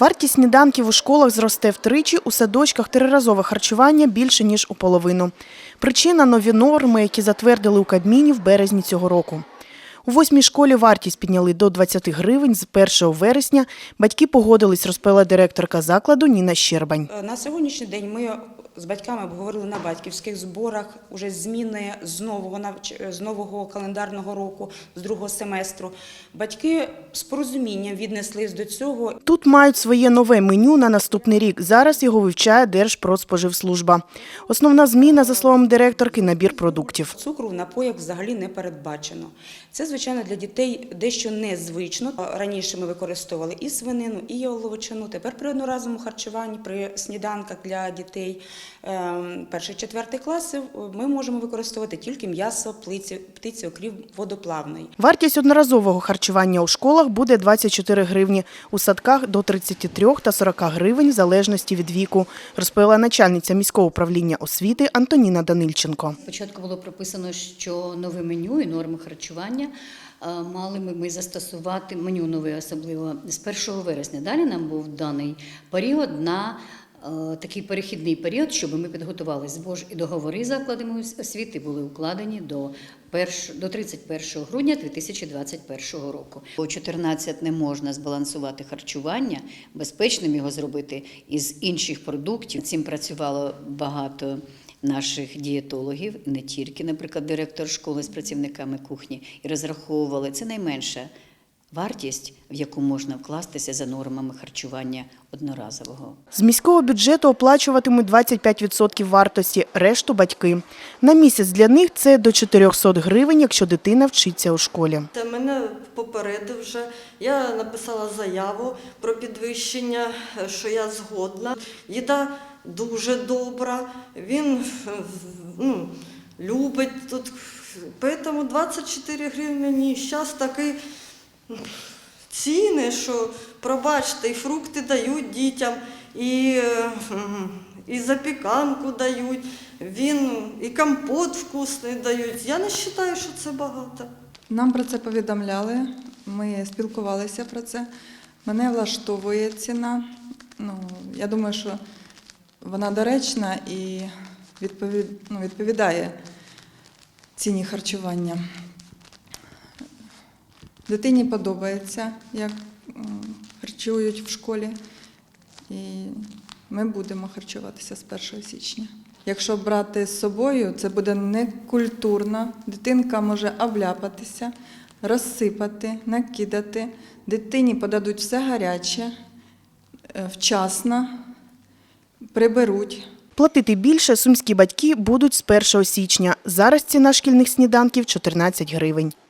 Вартість сніданків у школах зросте втричі, у садочках триразове харчування більше, ніж у половину. Причина – нові норми, які затвердили у Кабміні в березні цього року. У восьмій школі вартість підняли до 20 гривень з 1 вересня. Батьки погодились, розповіла директорка закладу Ніна Щербань. Е, На сьогоднішній день ми з батьками обговорили на батьківських зборах уже зміни з нового навч- з нового календарного року, з другого семестру. Батьки з порозумінням віднеслись до цього. Тут мають своє нове меню на наступний рік. Зараз його вивчає Держпродспоживслужба. Основна зміна, за словами директорки, набір продуктів. Цукру в напоях взагалі не передбачено. Це, звичайно, для дітей дещо незвично. Раніше ми використовували і свинину, і яловичину. Тепер при одноразовому харчуванні, при сніданках для дітей ем, перших четвертих класів ми можемо використовувати тільки м'ясо, птиці, птиці окрім водоплавної. Вартість одноразового харчування у школах буде 24 гривні, у садках до 33 та 40 гривень в залежності від віку, розповіла начальниця міського управління освіти Антоніна Данильченко. Спочатку було прописано, що нове меню і норми харчування е, мали ми, ми застосувати меню нове, особливо з 1 вересня. Далі нам був даний період на е, такий перехідний період, щоб ми підготувалися, бо ж і договори закладами освіти були укладені до, до 31 грудня 2021 року. О 14 не можна збалансувати харчування, безпечним його зробити із інших продуктів. Цим працювало багато наших дієтологів, не тільки, наприклад, директор школи з працівниками кухні, і розраховували це найменша вартість, в яку можна вкластися за нормами харчування одноразового. З міського бюджету оплачуватимуть 25% вартості, решту – батьки. На місяць для них це до 400 гривень, якщо дитина вчиться у школі. Та мене попередив вже. Я написала заяву про підвищення, що я згодна. Їда дуже добра. Він ну, любить тут. Тому 24 гривні. Ні, зараз такий ціни, що пробачте, і фрукти дають дітям, і, і запіканку дають, він, і компот вкусний дають. Я не вважаю, що це багато. Нам про це повідомляли, ми спілкувалися про це. Мене влаштовує ціна. Ну, я думаю, що вона доречна і ну, відповідає ціні харчування. Дитині подобається, як харчують в школі, і ми будемо харчуватися з 1 січня. Якщо брати з собою, це буде некультурно. Дитинка може обляпатися, розсипати, накидати. Дитині подадуть все гаряче, е, вчасно, приберуть. Платити більше сумські батьки будуть з 1 січня. Зараз ціна шкільних сніданків – 14 гривень.